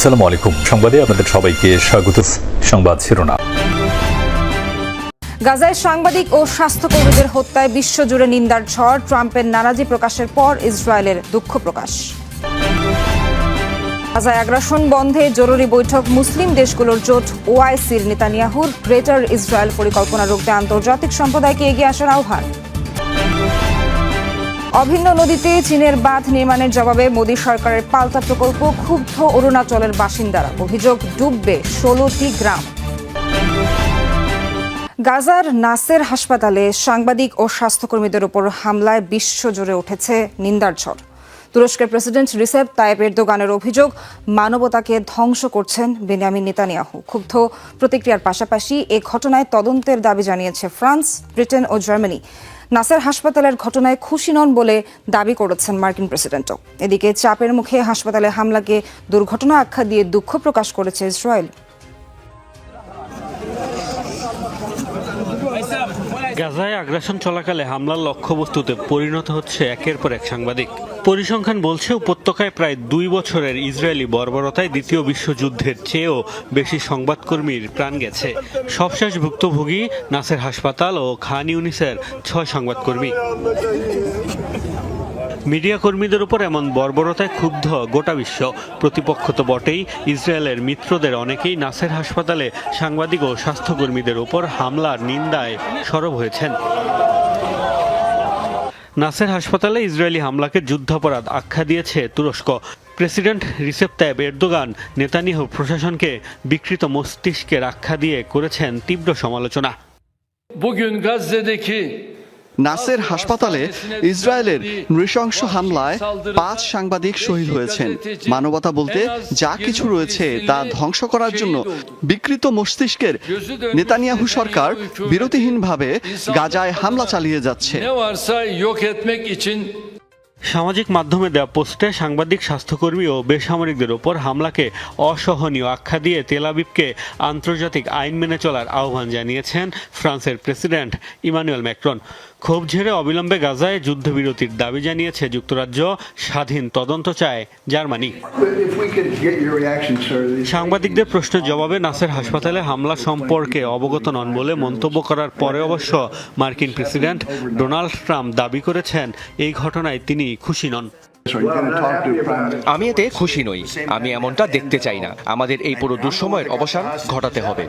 আসসালামু আলাইকুম। সংবাদে আপনাদের সবাইকে স্বাগত। সংবাদ শিরোনাম। গাজায় সাংবাদিক ও স্বাস্থ্যকর্মীদের হত্যায় বিশ্বজুড়ে নিন্দার ঝড়, ট্রাম্পের নারাজি প্রকাশের পর ইসরায়েলের দুঃখ প্রকাশ। গাজায় আগ্রাসন বন্ধে জরুরি বৈঠক মুসলিম দেশগুলোর জোট ওআইসির নেতানিয়াহুর গ্রেটার ইসরায়েল পরিকল্পনা রুখতে আন্তর্জাতিক সম্প্রদায়কে এগিয়ে আসার আহ্বান। অভিন্ন নদীতে চীনের বাঁধ নির্মাণের জবাবে মোদী সরকারের পাল্টা প্রকল্প ক্ষুব্ধ অরুণাচলের বাসিন্দারা। অভিযোগ, ডুববে ষোলোটি গ্রাম। গাজার নাসের হাসপাতালে সাংবাদিক ও স্বাস্থ্যকর্মীদের উপর হামলায় বিশ্বজুড়ে উঠেছে নিন্দার ঝড়। তুরস্কের প্রেসিডেন্ট রিসেপ তাইপ এরদোগানের অভিযোগ, মানবতাকে ধ্বংস করছেন বেনিয়ামিন নেতানিয়াহু। ক্ষুব্ধ প্রতিক্রিয়ার পাশাপাশি এ ঘটনায় তদন্তের দাবি জানিয়েছে ফ্রান্স, ব্রিটেন ও জার্মানি। নাসের হাসপাতালের ঘটনায় খুশি নন বলে দাবি করেছেন মার্কিন প্রেসিডেন্টও। এদিকে চাপের মুখে হাসপাতালে হামলাকে দুর্ঘটনা আখ্যা দিয়ে দুঃখ প্রকাশ করেছে ইসরায়েল। গাজায় আগ্রাসন চলাকালে হামলার লক্ষ্যবস্তুতে পরিণত হচ্ছে একের পর এক সাংবাদিক। পরিসংখ্যান বলছে, উপত্যকায় প্রায় দুই বছরের ইসরায়েলি বর্বরতায় দ্বিতীয় বিশ্বযুদ্ধের চেয়েও বেশি সংবাদকর্মীর প্রাণ গেছে। সবশেষ ভুক্তভোগী নাসের হাসপাতাল ও খান ইউনিসের ছয় সংবাদকর্মী। মিডিয়া কর্মীদের উপর এমন বর্বরতায় ক্ষুব্ধ গোটা বিশ্ব। প্রতিপক্ষ তো বটেই, ইসরায়েলের মিত্রদের অনেকেই নাসের হাসপাতালে সাংবাদিক ও স্বাস্থ্যকর্মীদের উপর হামলার নিন্দায় সরব হয়েছেন। নাসের হাসপাতালে ইসরায়েলি হামলাকে যুদ্ধাপরাধ আখ্যা দিয়েছে তুরস্ক। President Recep Tayyip Erdogan Netanyahu প্রশাসনকে বিকৃত মস্তিষ্কের আখ্যা দিয়ে করেছেন তীব্র সমালোচনা। নাসের হাসপাতালে ইসরায়েলের নৃশংস হামলায় পাঁচ সাংবাদিক শহীদ হয়েছেন। মানবতা বলতে যা কিছু রয়েছে তা ধ্বংস করার জন্য বিকৃত মস্তিষ্কের নেতানিয়াহু সরকার বিরতিহীনভাবে গাজায় হামলা চালিয়ে যাচ্ছে। সামাজিক মাধ্যমে দেওয়া পোস্টে সাংবাদিক, স্বাস্থ্যকর্মী ও বেসামরিকদের ওপর হামলাকে অসহনীয় আখ্যা দিয়ে তেলাবিবকে আন্তর্জাতিক আইন মেনে চলার আহ্বান জানিয়েছেন ফ্রান্সের প্রেসিডেন্ট ইমানুয়েল ম্যাক্রন। ক্ষোভ ঝেড়ে অবিলম্বে গাজায় যুদ্ধবিরতির দাবি জানিয়েছে যুক্তরাজ্য। স্বাধীন তদন্ত চায় জার্মানি। সাংবাদিকদের প্রশ্নের জবাবে নাসের হাসপাতালে হামলা সম্পর্কে অবগত নন বলে মন্তব্য করার পরে অবশ্য মার্কিন প্রেসিডেন্ট ডোনাল্ড ট্রাম্প দাবি করেছেন, এই ঘটনায় তিনি খুশি নন? আমি এতে খুশি নই। আমি এমনটা দেখতে চাই না। আমাদের এই পুরো দুঃসময়ের অবসান ঘটাতে হবে।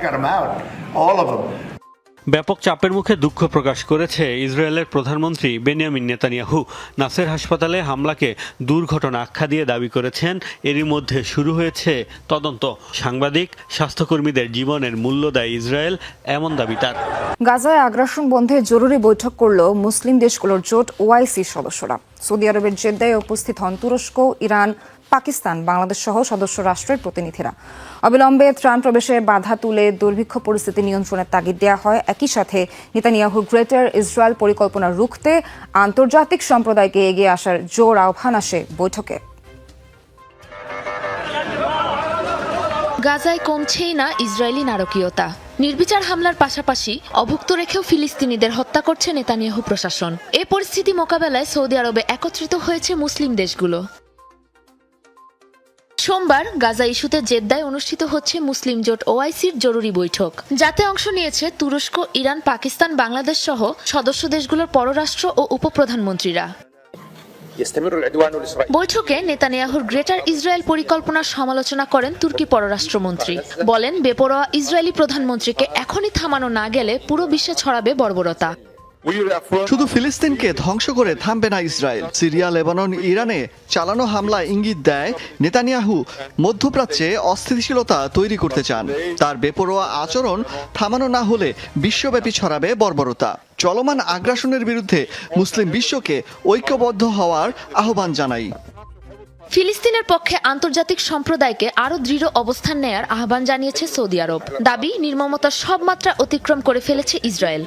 ব্যাপক চাপের মুখে দুঃখ প্রকাশ করেছে ইসরায়েলের প্রধানমন্ত্রী বেনিয়ামিন নেতানিয়াহু। নাসের হাসপাতালে হামলাকে দুর্ঘটনা আখ্যা দিয়ে দাবি করেছেন। এরই মধ্যে শুরু হয়েছে তদন্ত। সাংবাদিক, স্বাস্থ্যকর্মীদের জীবনের মূল্য দেয় ইসরায়েল, এমন দাবি তার। গাজায় আগ্রাসন বন্ধে জরুরি বৈঠক করল মুসলিম দেশগুলোর জোট ওআইসি সদস্যরা। সৌদি আরবের জেদ্দায় উপস্থিত হন তুরস্ক ইরান, পাকিস্তান, বাংলাদেশ সহ সদস্য রাষ্ট্রের প্রতিনিধিরা। অবিলম্বে ত্রাণ প্রবেশে বাধা তুলে দুর্ভিক্ষ পরিস্থিতি নিয়ন্ত্রণের তাগিদ দেওয়া হয়। একই সাথে নেতানিয়াহু গ্রেটার ইসরায়েল পরিকল্পনা রুখতে আন্তর্জাতিক সম্প্রদায়কে এগিয়ে আসার জোর আহ্বান আসে বৈঠকে। গাজায় কমছেই না ইসরায়েলি নারকীয়তা। নির্বিচার হামলার পাশাপাশি অভুক্ত রেখেও ফিলিস্তিনিদের হত্যা করছে নেতানিয়াহু প্রশাসন। এ পরিস্থিতি মোকাবেলায় সৌদি আরবে একত্রিত হয়েছে মুসলিম দেশগুলো। সোমবার গাজা ইস্যুতে জেদ্দায় অনুষ্ঠিত হচ্ছে মুসলিম জোট ওআইসির জরুরি বৈঠক। যাতে অংশ নিয়েছে তুরস্ক, ইরান, পাকিস্তান, বাংলাদেশ সহ সদস্য দেশগুলোর পররাষ্ট্র ও উপপ্রধানমন্ত্রীরা। বৈঠকে নেতানিয়াহুর গ্রেটার ইসরায়েল পরিকল্পনার সমালোচনা করেন তুর্কি পররাষ্ট্রমন্ত্রী। বলেন বেপরোয়া ইসরায়েলি প্রধানমন্ত্রীকে এখনই থামানো না গেলে পুরো বিশ্বে ছড়াবে বর্বরতা। শুধু ফিলিস্তিনকে ধ্বংস করে থামবে না ইসরায়েল। সিরিয়া লেবানন ইরানে চালানো হামলা ইঙ্গিত দেয় নেতানিয়াহু মধ্যপ্রাচ্যে অস্থিতিশীলতা তৈরি করতে চান। তার বেপরোয়া আচরণ থামানো না হলে বিশ্বব্যাপী ছড়াবে বর্বরতা। চলমান আগ্রাসনের বিরুদ্ধে মুসলিম বিশ্বকে ঐক্যবদ্ধ হওয়ার আহ্বান জানাই। ফিলিস্তিনের পক্ষে আন্তর্জাতিক সম্প্রদায়কে আরও দৃঢ় অবস্থান নেয়ার আহ্বান জানিয়েছে সৌদি আরব। দাবি নির্মমতার সব মাত্রা অতিক্রম করে ফেলেছে ইসরায়েল।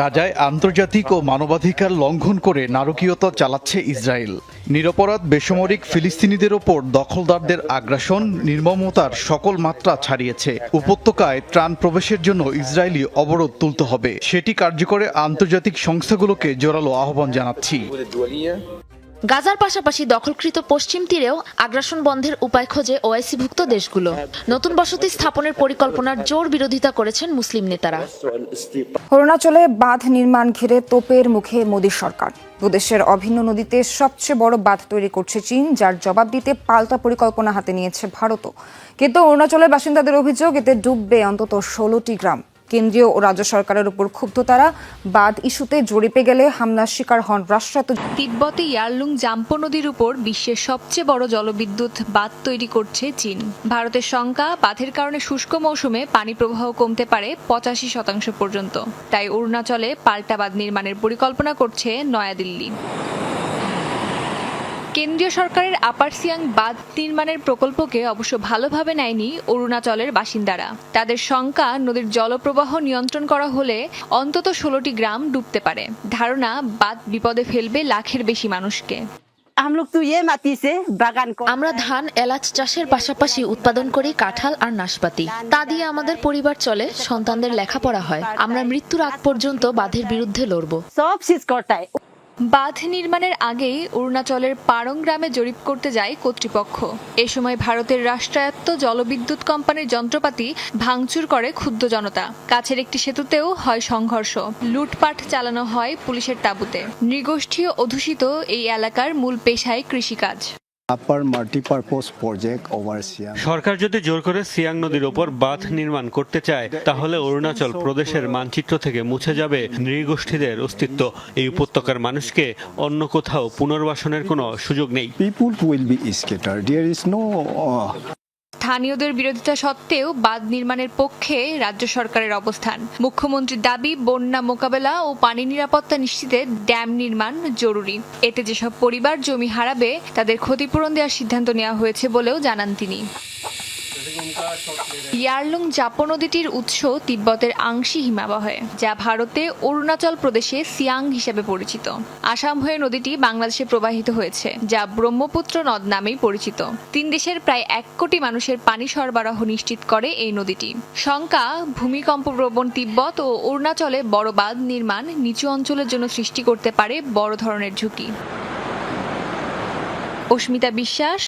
গাজায় আন্তর্জাতিক ও মানবাধিকার লঙ্ঘন করে নারকীয়তা চালাচ্ছে ইসরায়েল। নিরপরাধ বেসামরিক ফিলিস্তিনিদের ওপর দখলদারদের আগ্রাসন নির্মমতার সকল মাত্রা ছাড়িয়েছে। উপত্যকায় ত্রাণ প্রবেশের জন্য ইসরায়েলি অবরোধ তুলতে হবে। সেটি কার্যকরে আন্তর্জাতিক সংস্থাগুলোকে জোরালো আহ্বান জানাচ্ছি। গাজার পাশাপাশি দখলকৃত পশ্চিম তীরেও আগ্রাসন বন্ধের উপায় খোঁজে ওআইসিভুক্ত দেশগুলো। নতুন বসতি স্থাপনের পরিকল্পনার জোর বিরোধিতা করেছেন মুসলিম নেতারা। অরুণাচলে বাঁধ নির্মাণ ঘিরে তোপের মুখে মোদী সরকার। দুদেশের অভিন্ন নদীতে সবচেয়ে বড় বাঁধ তৈরি করছে চীন, যার জবাব দিতে পাল্টা পরিকল্পনা হাতে নিয়েছে ভারতও। কিন্তু অরুণাচলের বাসিন্দাদের অভিযোগ, এতে ডুববে অন্তত ষোলোটি গ্রাম। কেন্দ্রীয় ও রাজ্য সরকারের উপর ক্ষুব্ধ তারা। বাঁধ ইস্যুতে জরিপে গেলে হামলার শিকার হন রাষ্ট্রায়ত্ত তিব্বতে ইয়ারলুং জাম্পো নদীর উপর বিশ্বের সবচেয়ে বড় জলবিদ্যুৎ বাঁধ তৈরি করছে চীন। ভারতের শঙ্কা বাঁধের কারণে শুষ্ক মৌসুমে পানি প্রবাহ কমতে পারে পঁচাশি শতাংশ পর্যন্ত। তাই অরুণাচলে পাল্টা বাঁধ নির্মাণের পরিকল্পনা করছে নয়াদিল্লি। কেন্দ্রীয় সরকারের আপার সিয়াং বাঁধ নির্মাণের প্রকল্পকে অবশ্য ভালোভাবে নেয়নি অরুণাচলের বাসিন্দারা। তাদের শঙ্কা নদীর জলপ্রবাহ নিয়ন্ত্রণ করা হলে অন্তত ষোলোটি গ্রাম ডুবতে পারে। ধারণা বাঁধ বিপদে ফেলবে লাখের বেশি মানুষকে। আমরা ধান এলাচ চাষের পাশাপাশি উৎপাদন করি কাঁঠাল আর নাশপাতি। তা দিয়ে আমাদের পরিবার চলে সন্তানদের লেখাপড়া হয়। আমরা মৃত্যুর আগ পর্যন্ত বাঁধের বিরুদ্ধে লড়বো। সব বাঁধ নির্মাণের আগেই অরুণাচলের পারং গ্রামে জরিপ করতে যায় কর্তৃপক্ষ। এ সময় ভারতের রাষ্ট্রায়ত্ত জলবিদ্যুৎ কোম্পানির যন্ত্রপাতি ভাঙচুর করে ক্ষুদ্র জনতা। কাছের একটি সেতুতেও হয় সংঘর্ষ। লুটপাট চালানো হয় পুলিশের তাঁবুতে। নৃগোষ্ঠীয় অধূষিত এই এলাকার মূল পেশায় কৃষিকাজ। Project over সরকার যদি জোর করে সিয়াং নদীর ওপর বাঁধ নির্মাণ করতে চায় তাহলে অরুণাচল প্রদেশের মানচিত্র থেকে মুছে যাবে নৃগোষ্ঠীদের অস্তিত্ব। এই উপত্যকার মানুষকে অন্য কোথাও পুনর্বাসনের কোনো সুযোগ নেই। People will be scatter dear স্থানীয়দের বিরোধিতা সত্ত্বেও বাঁধ নির্মাণের পক্ষে রাজ্য সরকারের অবস্থান। মুখ্যমন্ত্রীর দাবি, বন্যা মোকাবেলা ও পানি নিরাপত্তা নিশ্চিতে ড্যাম নির্মাণ জরুরি। এতে যেসব পরিবার জমি হারাবে, তাদের ক্ষতিপূরণ দেওয়ার সিদ্ধান্ত নেওয়া হয়েছে বলেও জানান তিনি। ইয়ারলুং জাপো নদীটির উৎস তিব্বতের আংশি হিমাবহে, যা ভারতে অরুণাচল প্রদেশে সিয়াং হিসেবে পরিচিত। আসাম হয়ে নদীটি বাংলাদেশে প্রবাহিত হয়েছে, যা ব্রহ্মপুত্র নদ নামেই পরিচিত। তিন দেশের প্রায় এক কোটি মানুষের পানি সরবরাহ নিশ্চিত করে এই নদীটি। শঙ্কা, ভূমিকম্প প্রবণ তিব্বত ও অরুণাচলে বড় বাঁধ নির্মাণ নিচু অঞ্চলের জন্য সৃষ্টি করতে পারে বড় ধরনের ঝুঁকি। অস্মিতা বিশ্বাস